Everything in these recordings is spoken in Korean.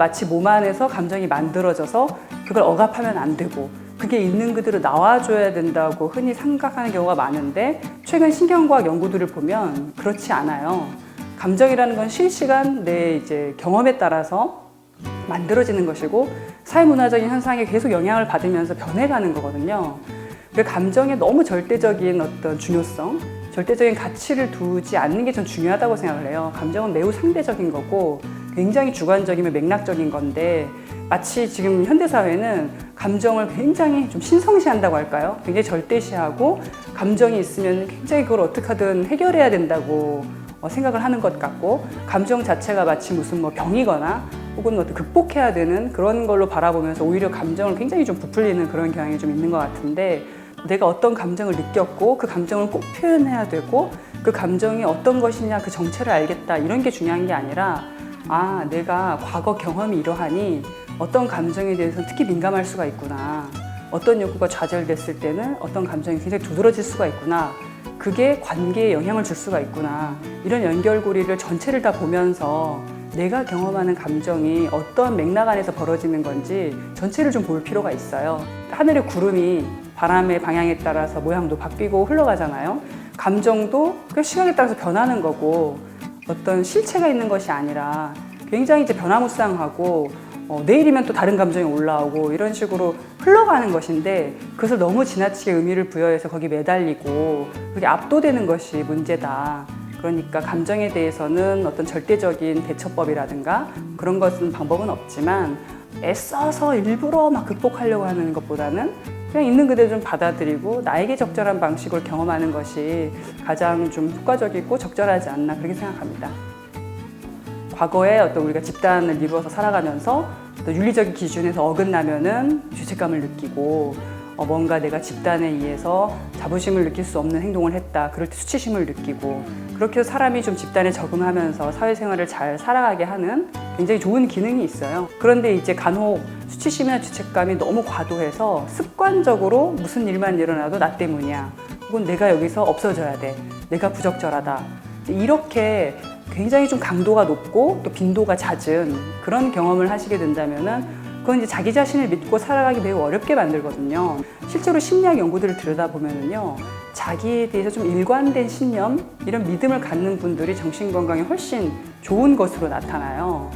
마치 몸 안에서 감정이 만들어져서 그걸 억압하면 안 되고 그게 있는 그대로 나와줘야 된다고 흔히 생각하는 경우가 많은데 최근 신경과학 연구들을 보면 그렇지 않아요. 감정이라는 건 실시간 내 이제 경험에 따라서 만들어지는 것이고 사회문화적인 현상에 계속 영향을 받으면서 변해가는 거거든요. 그 감정에 너무 절대적인 어떤 중요성, 절대적인 가치를 두지 않는 게 전 중요하다고 생각을 해요. 감정은 매우 상대적인 거고 굉장히 주관적이면 맥락적인 건데 마치 지금 현대 사회는 감정을 굉장히 좀 신성시한다고 할까요? 굉장히 절대시하고 감정이 있으면 굉장히 그걸 어떻게든 해결해야 된다고 어, 생각을 하는 것 같고 감정 자체가 마치 무슨 뭐 병이거나 혹은 어떤 극복해야 되는 그런 걸로 바라보면서 오히려 감정을 굉장히 좀 부풀리는 그런 경향이 좀 있는 것 같은데 내가 어떤 감정을 느꼈고 그 감정을 꼭 표현해야 되고 그 감정이 어떤 것이냐 그 정체를 알겠다 이런 게 중요한 게 아니라 아 내가 과거 경험이 이러하니 어떤 감정에 대해서 특히 민감할 수가 있구나. 어떤 욕구가 좌절됐을 때는 어떤 감정이 굉장히 두드러질 수가 있구나. 그게 관계에 영향을 줄 수가 있구나. 이런 연결고리를 전체를 다 보면서 내가 경험하는 감정이 어떤 맥락 안에서 벌어지는 건지 전체를 좀 볼 필요가 있어요 하늘의 구름이 바람의 방향에 따라서 모양도 바뀌고 흘러가잖아요 감정도 그 시각에 따라서 변하는 거고 어떤 실체가 있는 것이 아니라 굉장히 이제 변화무쌍하고 어, 내일이면 또 다른 감정이 올라오고 이런 식으로 흘러가는 것인데 그것을 너무 지나치게 의미를 부여해서 거기 매달리고 그게 압도되는 것이 문제다. 그러니까 감정에 대해서는 어떤 절대적인 대처법이라든가 그런 것은 방법은 없지만 애써서 일부러 막 극복하려고 하는 것보다는 그냥 있는 그대로 좀 받아들이고 나에게 적절한 방식으로 경험하는 것이 가장 좀 효과적이고 적절하지 않나 그렇게 생각합니다. 과거에 어떤 우리가 집단을 이루어서 살아가면서 또 윤리적인 기준에서 어긋나면은 죄책감을 느끼고 어, 뭔가 내가 집단에 의해서 자부심을 느낄 수 없는 행동을 했다. 그럴 때 수치심을 느끼고 그렇게 해서 사람이 좀 집단에 적응하면서 사회생활을 잘 살아가게 하는 굉장히 좋은 기능이 있어요. 그런데 이제 간혹 수치심이나 죄책감이 너무 과도해서 습관적으로 무슨 일만 일어나도 나 때문이야. 혹은 내가 여기서 없어져야 돼. 내가 부적절하다. 이렇게 굉장히 좀 강도가 높고 또 빈도가 잦은 그런 경험을 하시게 된다면은 그건 이제 자기 자신을 믿고 살아가기 매우 어렵게 만들거든요. 실제로 심리학 연구들을 들여다보면은요, 자기에 대해서 좀 일관된 신념, 이런 믿음을 갖는 분들이 정신 건강에 훨씬 좋은 것으로 나타나요.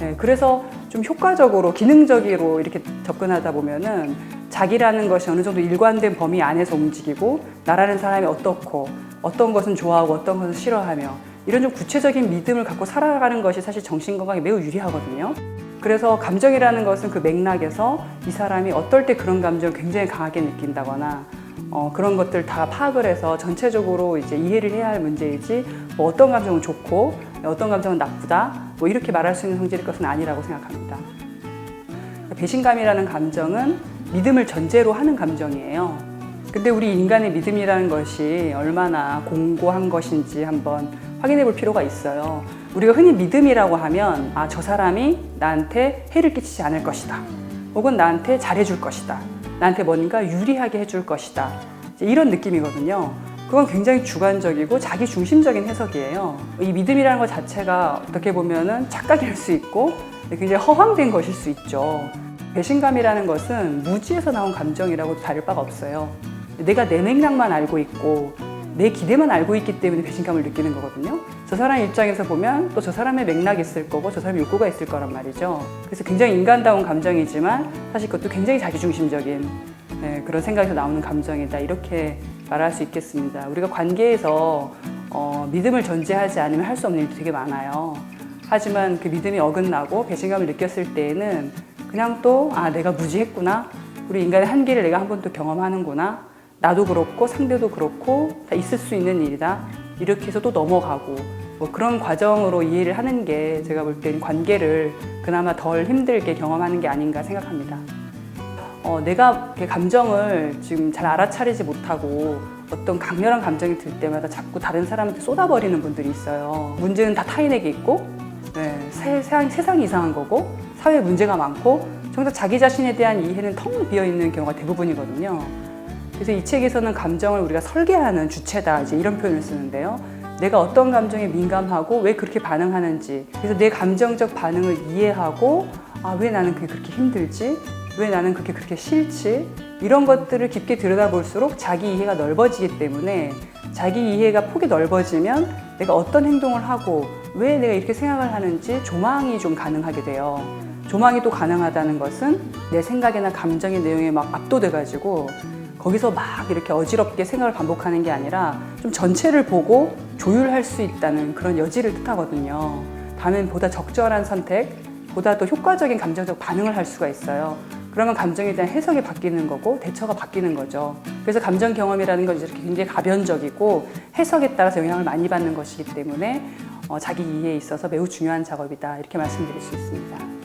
네, 그래서 좀 효과적으로, 기능적으로 이렇게 접근하다 보면은 자기라는 것이 어느 정도 일관된 범위 안에서 움직이고, 나라는 사람이 어떻고, 어떤 것은 좋아하고 어떤 것은 싫어하며, 이런 좀 구체적인 믿음을 갖고 살아가는 것이 사실 정신 건강에 매우 유리하거든요. 그래서 감정이라는 것은 그 맥락에서 이 사람이 어떨 때 그런 감정을 굉장히 강하게 느낀다거나 어, 그런 것들 다 파악을 해서 전체적으로 이제 이해를 해야 할 문제이지 뭐 어떤 감정은 좋고 어떤 감정은 나쁘다 뭐 이렇게 말할 수 있는 성질일 것은 아니라고 생각합니다. 배신감이라는 감정은 믿음을 전제로 하는 감정이에요. 근데 우리 인간의 믿음이라는 것이 얼마나 공고한 것인지 한번 확인해 볼 필요가 있어요. 우리가 흔히 믿음이라고 하면 아, 저 사람이 나한테 해를 끼치지 않을 것이다. 혹은 나한테 잘해 줄 것이다. 나한테 뭔가 유리하게 해줄 것이다. 이런 느낌이거든요. 그건 굉장히 주관적이고 자기 중심적인 해석이에요. 이 믿음이라는 것 자체가 어떻게 보면은 착각일 수 있고 굉장히 허황된 것일 수 있죠. 배신감이라는 것은 무지에서 나온 감정이라고 다를 바가 없어요. 내가 내 맥락만 알고 있고 내 기대만 알고 있기 때문에 배신감을 느끼는 거거든요. 저 사람 입장에서 보면 또 저 사람의 맥락이 있을 거고 저 사람의 욕구가 있을 거란 말이죠. 그래서 굉장히 인간다운 감정이지만 사실 그것도 굉장히 자기중심적인 네, 그런 생각에서 나오는 감정이다. 이렇게 말할 수 있겠습니다. 우리가 관계에서 어, 믿음을 전제하지 않으면 할 수 없는 일도 되게 많아요. 하지만 그 믿음이 어긋나고 배신감을 느꼈을 때에는 그냥 또, 아, 내가 무지했구나. 우리 인간의 한계를 내가 한 번 또 경험하는구나. 나도 그렇고 상대도 그렇고 다 있을 수 있는 일이다. 이렇게 해서 또 넘어가고 뭐 그런 과정으로 이해를 하는 게 제가 볼 때는 관계를 그나마 덜 힘들게 경험하는 게 아닌가 생각합니다. 어, 내가 감정을 지금 잘 알아차리지 못하고 어떤 강렬한 감정이 들 때마다 자꾸 다른 사람한테 쏟아버리는 분들이 있어요. 문제는 다 타인에게 있고 네, 세상, 세상이 이상한 거고 사회에 문제가 많고 정작 자기 자신에 대한 이해는 텅 비어 있는 경우가 대부분이거든요. 그래서 이 책에서는 감정을 우리가 설계하는 주체다 이제 이런 표현을 쓰는데요. 내가 어떤 감정에 민감하고 왜 그렇게 반응하는지 그래서 내 감정적 반응을 이해하고 아, 왜 나는 그게 그렇게 힘들지? 왜 나는 그게 그렇게 싫지? 이런 것들을 깊게 들여다볼수록 자기 이해가 넓어지기 때문에 자기 이해가 폭이 넓어지면 내가 어떤 행동을 하고 왜 내가 이렇게 생각을 하는지 조망이 좀 가능하게 돼요. 조망이 또 가능하다는 것은 내 생각이나 감정의 내용에 막 압도돼가지고 거기서 막 이렇게 어지럽게 생각을 반복하는 게 아니라 좀 전체를 보고 조율할 수 있다는 그런 여지를 뜻하거든요. 다음엔 보다 적절한 선택, 보다 더 효과적인 감정적 반응을 할 수가 있어요. 그러면 감정에 대한 해석이 바뀌는 거고 대처가 바뀌는 거죠. 그래서 감정 경험이라는 건 이렇게 굉장히 가변적이고 해석에 따라서 영향을 많이 받는 것이기 때문에 어, 자기 이해에 있어서 매우 중요한 작업이다 이렇게 말씀드릴 수 있습니다.